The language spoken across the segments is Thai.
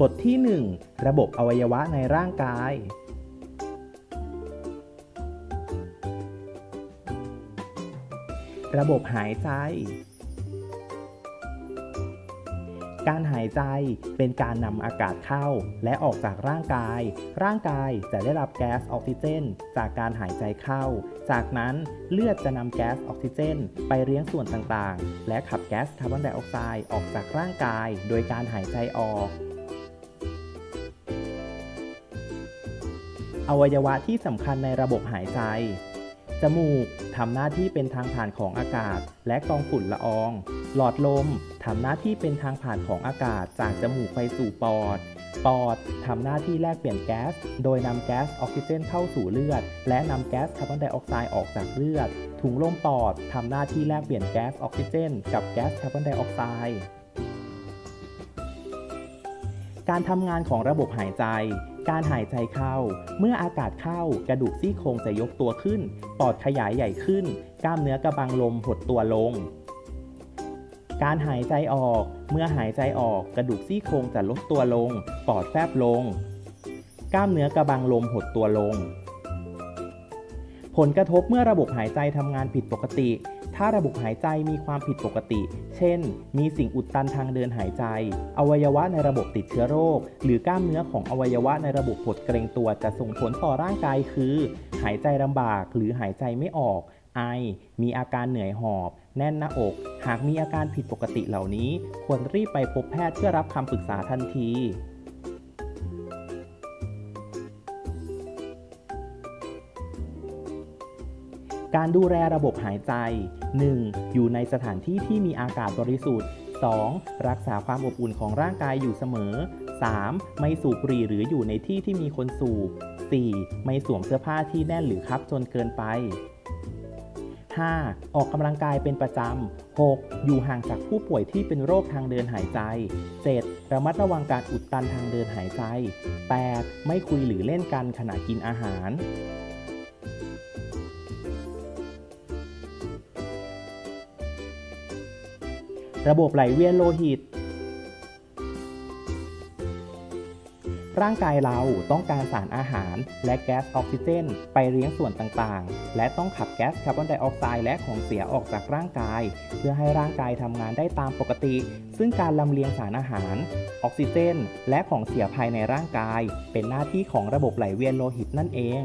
บทที่ 1 ระบบอวัยวะในร่างกาย ระบบหายใจ การหายใจเป็นการนำอากาศเข้าและออกจากร่างกาย ร่างกายจะได้รับแก๊สออกซิเจน จากการหายใจเข้า จากนั้นเลือดจะนำแก๊สออกซิเจน ไปเลี้ยงส่วนต่างๆ และขับแก๊สคาร์บอนไดออกไซด์ออกจากร่างกาย โดยการหายใจออก อวัยวะที่สำคัญในระบบหายใจ จมูกทำหน้าที่เป็นทางผ่านของอากาศ และกองฝุ่นละออง หลอดลมทำหน้าที่เป็นทางผ่านของอากาศจากจมูกไปสู่ปอด ปอดทำหน้าที่แลกเปลี่ยนแก๊ส โดยนำแก๊สออกซิเจนเข้าสู่เลือด และนำแก๊สคาร์บอนไดออกไซด์ออกจากเลือด ถุงลมปอดทำหน้าที่แลกเปลี่ยนแก๊สออกซิเจน กับแก๊สคาร์บอนไดออกไซด์ การทำงานของระบบหายใจ การหายใจเข้า เมื่ออากาศเข้ากระดูกซี่โครงจะยกตัวขึ้น ปอดขยายใหญ่ขึ้น กล้ามเนื้อกระบังลมหดตัวลง การหายใจออก เมื่อหายใจออกกระดูกซี่โครงจะลดตัวลง ปอดแฟบลง กล้ามเนื้อกระบังลมหดตัวลง ผลกระทบเมื่อระบบหายใจทำงานผิดปกติ ถ้าระบบหายใจมีความผิดปกติ เช่น มีสิ่งอุดตันทางเดินหายใจ อวัยวะในระบบติดเชื้อโรค หรือกล้ามเนื้อของอวัยวะในระบบหดเกรงตัวจะส่งผลต่อร่างกายคือ หายใจลำบากหรือหายใจไม่ออก ไอ มีอาการเหนื่อยหอบ แน่นหน้าอก หากมีอาการผิดปกติเหล่านี้ ควรรีบไปพบแพทย์เพื่อรับคำปรึกษาทันที การดูแลระบบหายใจ 1. อยู่ในสถานที่ที่มีอากาศบริสุทธิ์ 2. รักษาความอบอุ่นของร่างกายอยู่เสมอ 3. ไม่สูบบุหรี่หรืออยู่ในที่ที่มีคนสูบ 4. ไม่สวมเสื้อผ้าที่แน่นหรือคับจนเกินไป 5. ออกกำลังกายเป็นประจำ 6. อยู่ห่างจากผู้ป่วยที่เป็นโรคทางเดินหายใจ 7. ระมัดระวังการอุดตันทางเดินหายใจ 8. ไม่คุยหรือเล่นกันขณะกินอาหาร ระบบไหลเวียนโลหิต ร่างกายเราต้องการสารอาหารและแก๊สออกซิเจน ไปเลี้ยงส่วนต่างๆ และต้องขับแก๊สคาร์บอนไดออกไซด์และของเสียออกจากร่างกาย เพื่อให้ร่างกายทำงานได้ตามปกติ ซึ่งการลำเลียงสารอาหาร ออกซิเจน และของเสียภายในร่างกาย เป็นหน้าที่ของระบบไหลเวียนโลหิตนั่นเอง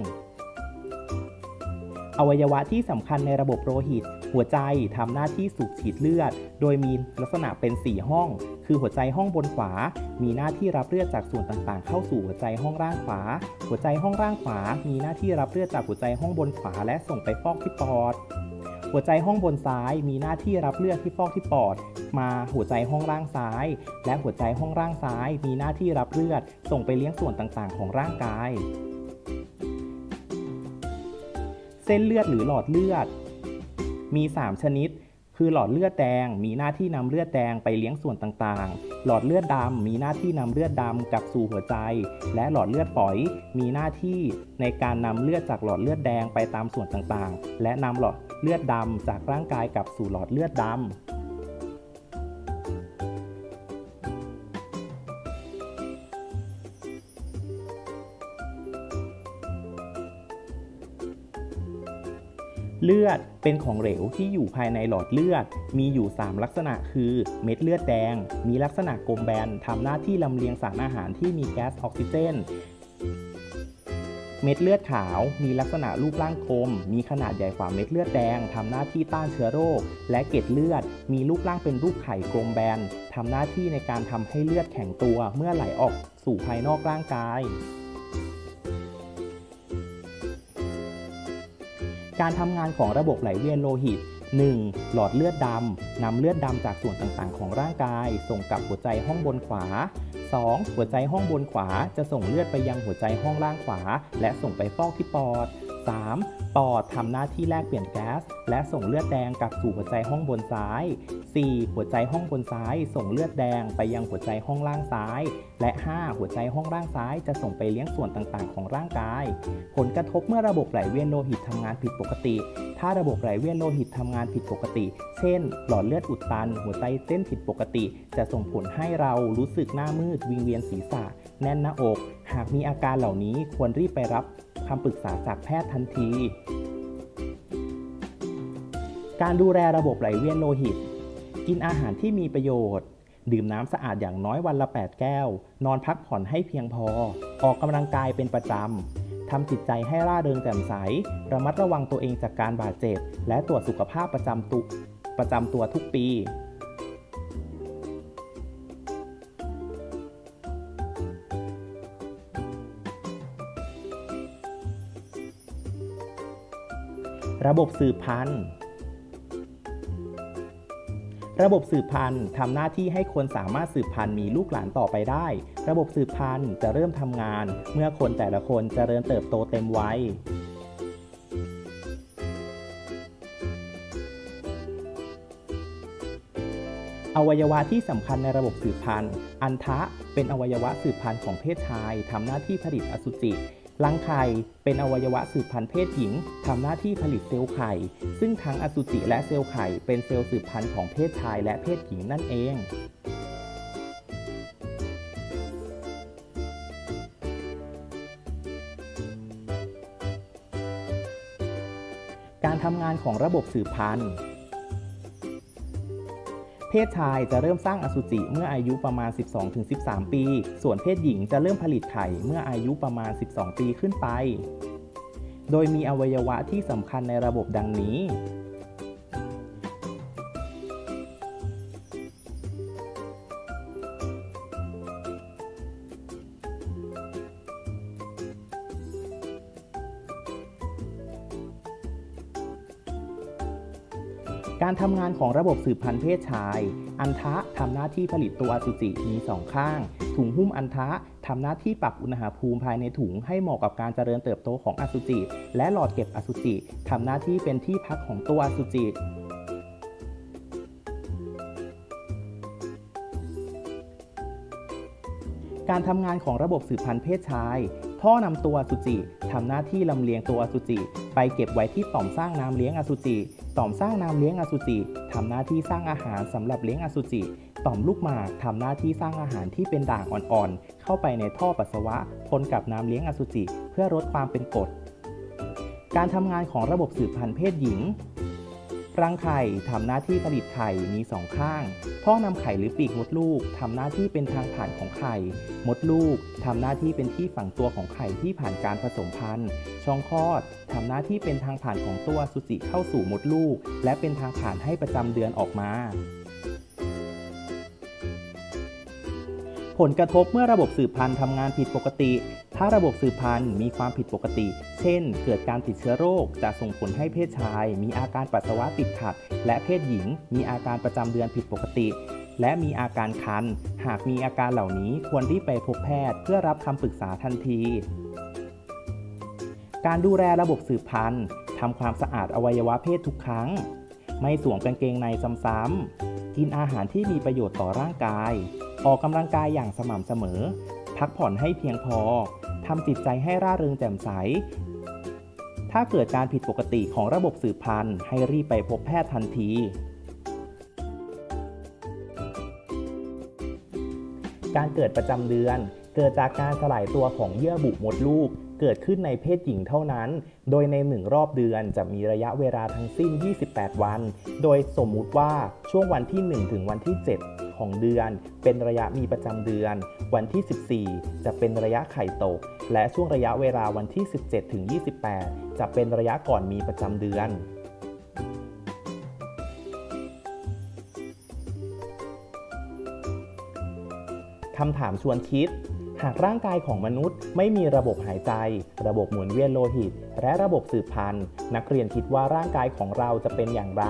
อวัยวะที่สำคัญในระบบโลหิต หัวใจทำหน้าที่สูบฉีดเลือด โดยมีลักษณะเป็น 4 ห้อง คือหัวใจห้องบนขวา มีหน้าที่รับเลือดจากส่วนต่างๆ เข้าสู่หัวใจห้องล่างขวา หัวใจห้องล่างขวา มีหน้าที่รับเลือดจากหัวใจห้องบนขวา และส่งไปฟอกที่ปอดหัวใจห้องบนซ้ายมีหน้าที่รับเลือดที่ฟอกที่ปอด มาหัวใจห้องล่างซ้าย และหัวใจห้องล่างซ้าย มีหน้าที่รับเลือด ส่งไปเลี้ยงส่วนต่างๆ ของร่างกาย เส้นเลือดหรือหลอดเลือด มี 3 ชนิด คือหลอดเลือดแดงมีหน้าที่นำเลือดแดงไปเลี้ยงส่วนต่างๆ หลอดเลือดดำมีหน้าที่นำเลือดดำกลับสู่หัวใจ และหลอดเลือดฝอยมีหน้าที่ในการนำเลือดจากหลอดเลือดแดงไปตามส่วนต่างๆ และนำหลอดเลือดดำจากร่างกายกลับสู่หลอดเลือดดำ เลือดเป็นของเหลวที่อยู่ภายในหลอดเลือด มีอยู่ 3 ลักษณะคือเม็ดเลือดแดง มีลักษณะกลมแบนทำหน้าที่ลำเลียงสารอาหารที่มีแก๊สออกซิเจน เม็ดเลือดขาว มีลักษณะรูปร่างกลมมีขนาดใหญ่กว่าเม็ดเลือดแดงทำหน้าที่ต้านเชื้อโรค และเกล็ดเลือด มีรูปร่างเป็นรูปไข่กลมแบนทำหน้าที่ในการทำให้เลือดแข็งตัวเมื่อไหลออกสู่ภายนอกร่างกาย การทำงานของระบบไหลเวียนโลหิต 1. หลอดเลือดดำนำเลือดดำจากส่วนต่างๆ ของร่างกาย ส่งกลับหัวใจห้องบนขวา 2. หัวใจห้องบนขวาจะส่งเลือดไปยังหัวใจห้องล่างขวา และส่งไปฟอกที่ปอด 3. ปอดทำหน้าที่แลกเปลี่ยนแก๊ส และส่งเลือดแดงกลับสู่หัวใจห้องบนซ้าย 4. หัวใจห้องบนซ้าย ส่งเลือดแดงไปยังหัวใจห้องล่างซ้าย และ 5. หัวใจห้องล่างซ้ายจะส่งไปเลี้ยงส่วนต่างๆ ของร่างกาย ผลกระทบเมื่อระบบไหลเวียนโลหิตทำงานผิดปกติ ถ้าระบบไหลเวียนโลหิตทำงานผิดปกติ เช่น หลอดเลือดอุดตัน หัวใจเต้นผิดปกติ จะส่งผลให้เรารู้สึกหน้ามืด วิงเวียนศีรษะ แน่นหน้าอก หากมีอาการเหล่านี้ควรรีบไปรับ คำปรึกษาจากแพทย์ทันที การดูแลระบบไหลเวียนโลหิต กินอาหารที่มีประโยชน์ ดื่มน้ำสะอาดอย่างน้อยวันละ 8 แก้ว นอนพักผ่อนให้เพียงพอ ออกกำลังกายเป็นประจำทำจิตใจให้ร่าเริงแจ่มใส ระมัดระวังตัวเองจากการบาดเจ็บ และตรวจสุขภาพประจำตุประจำตัวทุกปี ระบบสืบพันธุ์ ระบบสืบพันธุ์ทำหน้าที่ให้คนสามารถสืบพันธุ์มีลูกหลานต่อไปได้ ระบบสืบพันธุ์จะเริ่มทำงาน เมื่อคนแต่ละคนเจริญเติบโตเต็มวัยอวัยวะที่สำคัญในระบบสืบพันธุ์ อันทะเป็นอวัยวะสืบพันธุ์ของเพศชายทำหน้าที่ผลิตอสุจิ รังไข่เป็นอวัยวะสืบพันธุ์เพศหญิงทำหน้าที่ผลิตเซลล์ไข่ ซึ่งทั้งอสุจิและเซลล์ไข่เป็นเซลล์สืบพันธุ์ของเพศชายและเพศหญิงนั่นเองการทำงานของระบบสืบพันธุ์ เพศชายจะเริ่มสร้างอสุจิเมื่ออายุประมาณ 12-13 ปี ส่วนเพศหญิงจะเริ่มผลิตไข่เมื่ออายุประมาณ 12 ปีขึ้นไป โดยมีอวัยวะที่สำคัญในระบบดังนี้ การทำงานของระบบสืบพันธุ์เพศชาย อันทะทำหน้าที่ผลิตตัวอสุจิมีสองข้าง ถุงหุ้มอันทะทำหน้าที่ปรับอุณหภูมิภายในถุงให้เหมาะกับการเจริญเติบโตของอสุจิ และหลอดเก็บอสุจิทำหน้าที่เป็นที่พักของตัวอสุจิการทำงานของระบบสืบพันธุ์เพศชาย ท่อนำตัวอสุจิทำหน้าที่ลำเลียงตัวอสุจิ ไปเก็บไว้ที่ต่อมสร้างน้ำเลี้ยงอสุจิ ต่อมสร้างน้ำเลี้ยงอสุจิทำหน้าที่สร้างอาหารสำหรับเลี้ยงอสุจิ ต่อมลูกหมากทำหน้าที่สร้างอาหารที่เป็นด่างอ่อนๆ เข้าไปในท่อปัสสาวะปนกับน้ำเลี้ยงอสุจิ เพื่อลดความเป็นกรดการทำงานของระบบสืบพันธุ์เพศหญิง รังไข่ทำหน้าที่ผลิตไข่มีสองข้าง ท่อนำไข่หรือปีกมดลูกทำหน้าที่เป็นทางผ่านของไข่ มดลูกทำหน้าที่เป็นที่ฝังตัวของไข่ที่ผ่านการผสมพันธุ์ ช่องคลอดทำหน้าที่เป็นทางผ่านของตัวสุจิเข้าสู่มดลูก และเป็นทางผ่านให้ประจำเดือนออกมา ผลกระทบเมื่อระบบสืบพันธุ์ทำงานผิดปกติ ถ้าระบบสืบพันธุ์มีความผิดปกติ เช่น เกิดการติดเชื้อโรค จะส่งผลให้เพศชาย มีอาการปัสสาวะติดขัด และเพศหญิง มีอาการประจำเดือนผิดปกติ และมีอาการคัน หากมีอาการเหล่านี้ควรรีบไปพบแพทย์ เพื่อรับคำปรึกษาทันที การดูแลระบบสืบพันธุ์ทำความสะอาดอวัยวะเพศทุกครั้ง ไม่สวมกางเกงในซ้ำๆกินอาหารที่มีประโยชน์ต่อร่างกาย ออกกำลังกายอย่างสม่ำเสมอ พักผ่อนให้เพียงพอทำจิตใจให้ร่าเริงแจ่มใส ถ้าเกิดการผิดปกติของระบบสืบพันธุ์ ให้รีบไปพบแพทย์ทันที การเกิดประจำเดือน เกิดจากการสลายตัวของเยื่อบุมดลูก เกิดขึ้นในเพศหญิงเท่านั้น โดยในหนึ่งรอบเดือนจะมีระยะเวลาทั้งสิ้น 28 วัน โดยสมมุติว่าช่วงวันที่ 1 ถึงวันที่ 7 ของเดือน เป็นระยะมีประจำเดือน วันที่ 14 จะเป็นระยะไข่ตก และช่วงระยะเวลาวันที่ 17ถึง28 จะเป็นระยะก่อนมีประจำเดือนคำถามชวนคิด หากร่างกายของมนุษย์ไม่มีระบบหายใจ ระบบหมุนเวียนโลหิต และระบบสืบพันธุ์นักเรียนคิดว่าร่างกายของเราจะเป็นอย่างไร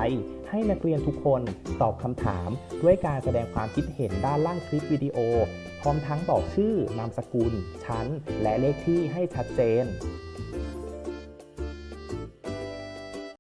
ให้นักเรียนทุกคนตอบคำถาม ด้วยการแสดงความคิดเห็นด้านล่างคลิปวิดีโอ พร้อมทั้งบอกชื่อนามสกุล ชั้น และเลขที่ให้ชัดเจน